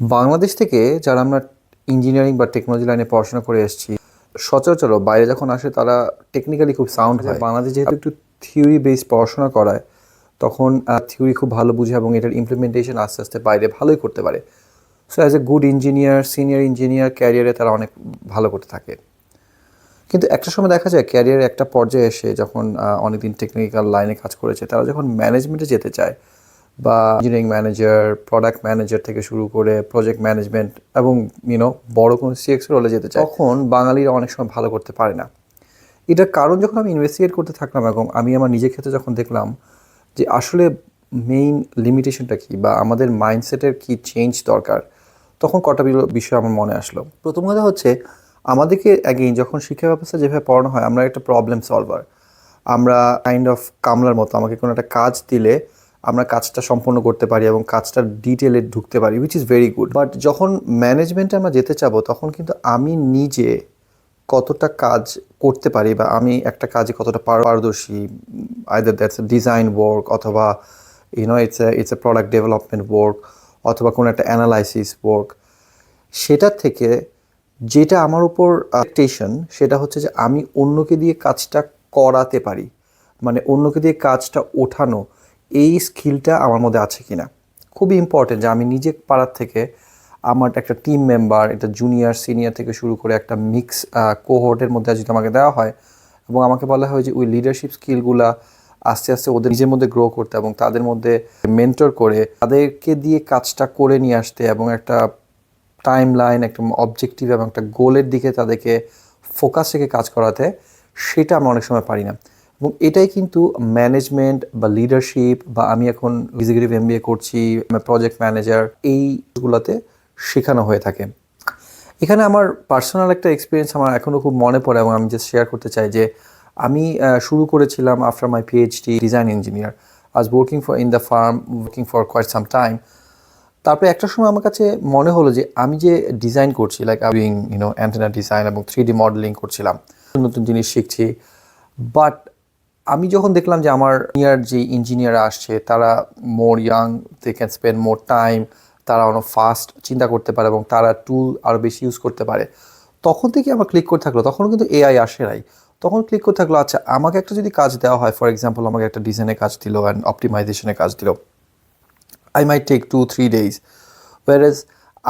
বাংলাদেশ থেকে যারা আমরা ইঞ্জিনিয়ারিং বা টেকনোলজি লাইনে পড়াশোনা করে এসেছি সচরাচর বাইরে যখন আসে তারা টেকনিক্যালি খুব সাউন্ড হয়। বাংলাদেশ যেহেতু একটু থিওরি বেসড পড়াশোনা করায় তখন থিওরি খুব ভালো বুঝে এবং এটার ইমপ্লিমেন্টেশন আস্তে আস্তে বাইরে ভালোই করতে পারে। So as a good engineer senior engineer ক্যারিয়ারে তারা অনেক ভালো করতে থাকে। কিন্তু একটা সময় দেখা যায় ক্যারিয়ারের একটা পর্যায়ে এসে যখন অনেকদিন টেকনিক্যাল লাইনে কাজ করেছে তারা যখন ম্যানেজমেন্টে যেতে চায় বা ইঞ্জিনিয়ারিং ম্যানেজার প্রোডাক্ট ম্যানেজার থেকে শুরু করে প্রজেক্ট ম্যানেজমেন্ট এবং ইউনো বড় কোনো সিএক্স রোলে যেতে চায়, তখন বাঙালিরা অনেক সময় ভালো করতে পারে না। এটার কারণ যখন আমি ইনভেস্টিগেট করতে থাকলাম এবং আমি আমার নিজের ক্ষেত্রে যখন দেখলাম যে আসলে মেইন লিমিটেশনটা কী বা আমাদের মাইন্ডসেটের কি চেঞ্জ দরকার, তখন কটা বিষয় আমার মনে আসলো। প্রথম কথা হচ্ছে, আমাদেরকে অ্যাগেইন যখন শিক্ষা ব্যবস্থা যেভাবে পড়ানো হয়, আমরা একটা প্রবলেম সলভার আমরা কাইন্ড অফ কামলার মতো, আমাকে কোনো একটা কাজ দিলে আমরা কাজটা সম্পন্ন করতে পারি এবং কাজটার ডিটেলে ঢুকতে পারি which is very good but যখন ম্যানেজমেন্টে আমরা যেতে চাবো, তখন কিন্তু আমি নিজে কতটা কাজ করতে পারি বা আমি একটা কাজে কতটা পারদর্শী either that's a design work অথবা you know it's it's a product development work অথবা কোনো একটা অ্যানালাইসিস ওয়ার্ক সেটার থেকে যেটা আমার উপর টেশন সেটা হচ্ছে যে আমি অন্যকে দিয়ে কাজটা করাতে পারি। মানে অন্যকে দিয়ে কাজটা ওঠানো এই স্কিলটা আমার মধ্যে আছে কিনা? খুবই ইম্পর্টেন্ট যে আমি নিজে পাড়ার থেকে আমার একটা টিম মেম্বার একটা জুনিয়র সিনিয়র থেকে শুরু করে একটা মিক্স কোহোর্টের মধ্যে যদি আমাকে দেওয়া হয় এবং আমাকে বলা হয় যে ওই লিডারশিপ স্কিলগুলা আস্তে আস্তে ওদের নিজের মধ্যে গ্রো করতে এবং তাদের মধ্যে মেন্টর করে তাদেরকে দিয়ে কাজটা করে নিয়ে আসতে এবং একটা টাইম লাইন একটা অবজেক্টিভ এবং একটা গোলের দিকে তাদেরকে ফোকাস রেখে কাজ করাতে, সেটা আমরা অনেক সময় পারি না। এবং এটাই কিন্তু ম্যানেজমেন্ট বা লিডারশিপ বা আমি এখন এক্সিকিউটিভ এম করছি প্রজেক্ট ম্যানেজার এইগুলোতে শেখানো হয়ে থাকে। এখানে আমার পার্সোনাল একটা এক্সপিরিয়েন্স আমার এখনও খুব মনে পড়ে এবং আমি জাস্ট শেয়ার করতে চাই যে আমি শুরু করেছিলাম after my PhD design engineer as working for in the firm working for quite some time তারপরে একটা সময় আমার কাছে মনে হলো যে আমি যে ডিজাইন করছি like doing you know antenna design এবং থ্রি ডি মডেলিং করছিলাম, নতুন জিনিস শিখছি। বাট আমি যখন দেখলাম যে আমার ইয়ার যে ইঞ্জিনিয়ার আসছে, তারা more young they can spend more time তারা অনেক ফাস্ট চিন্তা করতে পারে এবং তারা টুল আরও বেশি ইউজ করতে পারে। তখন থেকে আমার ক্লিক করে থাকল তখন কিন্তু এআই আসে নাই। তখন ক্লিক করে থাকল আচ্ছা আমাকে একটা যদি কাজ দেওয়া হয় ফর এক্সাম্পল আমাকে একটা ডিজাইনের কাজ দিল অ্যান্ড অপটিমাইজেশনের কাজ দিল। I my take two three days whereas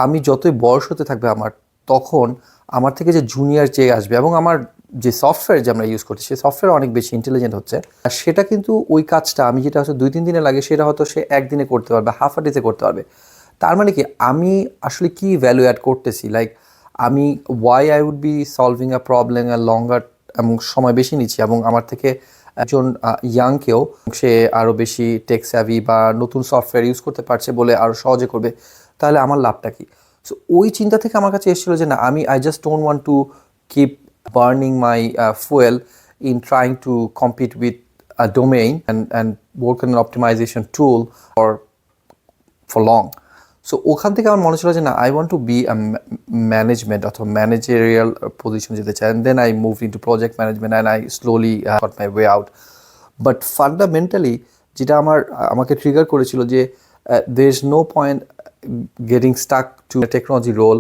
আমি যতই বয়স হতে থাকবে আমার, তখন আমার থেকে যে জুনিয়র যে আসবে এবং আমার যে সফটওয়্যার যে আমরা ইউজ করছি সেই সফটওয়্যার অনেক বেশি ইন্টেলিজেন্ট হচ্ছে। আর সেটা কিন্তু ওই কাজটা আমি যেটা হয়তো দুই তিন দিনে লাগে, সেটা হয়তো সে একদিনে করতে পারবে হাফ আ ডেতে করতে পারবে। তার মানে কি, আমি আসলে কি ভ্যালু অ্যাড করতেছি? লাইক আমি why I would be solving a problem a longer এবং সময় বেশি নিচ্ছি, এবং আমার থেকে একজন ইয়াংকেও সে আরও বেশি টেক স্যাভি বা নতুন সফটওয়্যার ইউজ করতে পারছে বলে আরও সহজে করবে, তাহলে আমার লাভটা কি? সো ওই চিন্তা থেকে আমার কাছে এসেছিল যে না, আমি I just don't want to keep burning my fuel in trying to compete with a domain and and work an optimisation tool or for long so ওখান থেকে আমার মনে ছিল যে না I want to be management অথবা managerial position যেতে চাই। Then I move in to project management and I slowly got my way out but fundamentally যেটা আমার, আমাকে ট্রিগার করেছিল যে there is no point getting stuck to technology role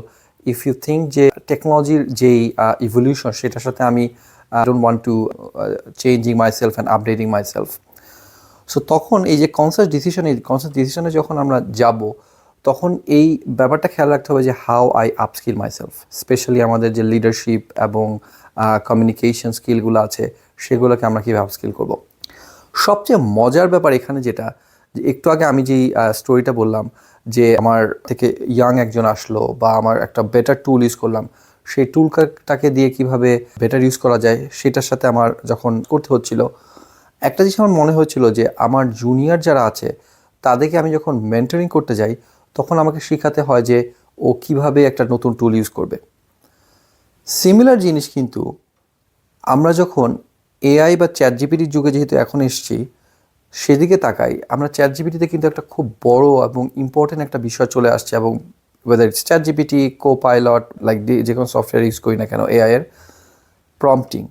if you think যে টেকনোলজির যেই ইভলিউশন সেটার সাথে আমি don't want to changing myself and updating myself so তখন এই যে কনসাস ডিসিশন কনসাস ডিসিশনে যখন আমরা যাব, তখন এই ব্যাপারটা খেয়াল রাখতে হবে যে how I upskill myself specially আমাদের যে লিডারশিপ এবং কমিউনিকেশন স্কিলগুলো আছে, সেগুলোকে আমরা কীভাবে আপস্কিল করব। সবচেয়ে মজার ব্যাপার এখানে যেটা, যে একটু আগে আমি যেই স্টোরিটা বললাম যে আমার থেকে ইয়াং একজন আসলো বা আমার একটা বেটার টুল ইউজ করলাম, সেই টুলটাকে দিয়ে কীভাবে বেটার ইউজ করা যায় সেটার সাথে আমার যখন করতে হচ্ছিল, একটা জিনিস আমার মনে হয়েছিল যে আমার জুনিয়র যারা আছে, তাদেরকে আমি যখন মেন্টরিং করতে যাই, তখন আমাকে শেখাতে হয় যে ও কীভাবে একটা নতুন টুল ইউজ করবে। সিমিলার জিনিস কিন্তু আমরা যখন এআই বা চ্যাট জিপিটির যুগে যেহেতু এখন এসছি সেদিকে তাকাই, আমরা চ্যাট জিপিটিতে কিন্তু একটা খুব বড় এবং ইম্পর্টেন্ট একটা বিষয় চলে আসছে এবং whether it's chat GPT copilot like যে কোনো সফটওয়্যার ইউজ করি না কেন এআইয়ের প্রম্পটিং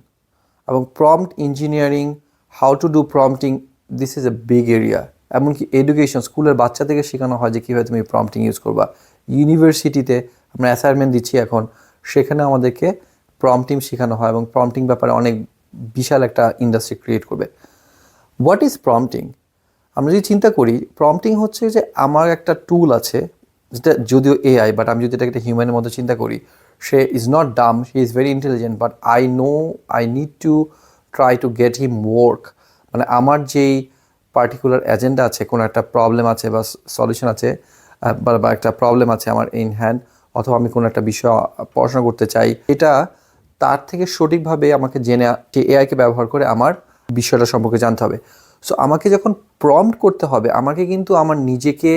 এবং prompt engineering how to do prompting this is a big area এমনকি এডুকেশন স্কুলের বাচ্চা থেকে শেখানো হয় যে কীভাবে তুমি প্রম্পটিং ইউজ করবা। ইউনিভার্সিটিতে আমরা অ্যাসাইনমেন্ট দিচ্ছি এখন, সেখানে আমাদেরকে প্রম্পটিং শেখানো হয় এবং প্রম্পটিং ব্যাপারে অনেক বিশাল একটা ইন্ডাস্ট্রি ক্রিয়েট করবে। হোয়াট ইজ প্রম্পটিং আমরা যদি চিন্তা করি প্রম্পটিং হচ্ছে যে আমার একটা টুল আছে, যেটা যদিও এআই বাট আমি যদি এটাকে একটা হিউম্যানের মতো চিন্তা করি, she is not dumb she is very intelligent but I know I need to try to get him work মানে আমার যেই পার্টিকুলার এজেন্ডা আছে, কোনো একটা প্রবলেম আছে বা সলিউশন আছে বা একটা প্রবলেম আছে আমার ইন হ্যান্ড অথবা আমি কোনো একটা বিষয় পড়াশোনা করতে চাই, এটা তার থেকে সঠিকভাবে আমাকে জেনে এআইকে ব্যবহার করে আমার বিষয়টা সম্পর্কে জানতে হবে। সো আমাকে যখন প্রম্পট করতে হবে, আমাকে কিন্তু আমার নিজেকে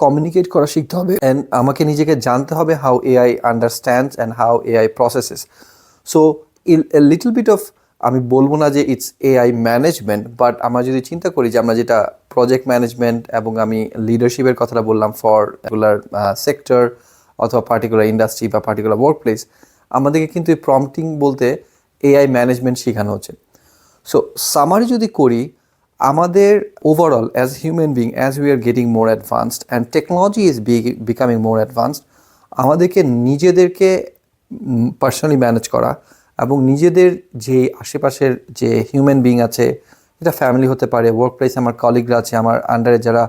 কমিউনিকেট করা শিখতে হবে অ্যান্ড আমাকে নিজেকে জানতে হবে how AI understands and how AI processes so little bit of আমি বলব না যে ইটস এআই ম্যানেজমেন্ট বাট আমরা যদি চিন্তা করি যে আমরা যেটা প্রজেক্ট ম্যানেজমেন্ট এবং আমি লিডারশিপের কথাটা বললাম ফর রেগুলার সেক্টর অথবা পার্টিকুলার ইন্ডাস্ট্রি বা পার্টিকুলার ওয়ার্ক প্লেস আমাদেরকে কিন্তু এই প্রম্পটিং বলতে এআই ম্যানেজমেন্ট শেখানো হচ্ছে। সো সামারি যদি করি, আমাদের overall as human being as we are getting more advanced and technology is becoming more advanced আমাদেরকে নিজেদেরকে পার্সোনালি ম্যানেজ করা এবং নিজেদের যে আশেপাশের যে হিউম্যান বিং আছে, এটা ফ্যামিলি হতে পারে ওয়ার্ক প্লেসে আমার কলিগরা আছে, আমার আন্ডারে যারা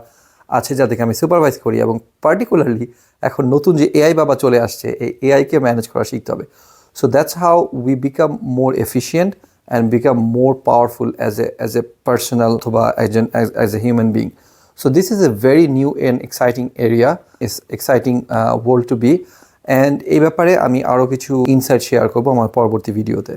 আছে, যাদেরকে আমি সুপারভাইজ করি এবং পার্টিকুলারলি এখন নতুন যে এআই বাবা চলে আসছে, এই এআইকে ম্যানেজ করা শিখতে হবে। So that's how we become more efficient and more powerful as a as a personal as, as a human being. So this is a very new and exciting area, is exciting uh, world to be. And এই ব্যাপারে আমি আরও কিছু insight share করব আমার পরবর্তী ভিডিওতে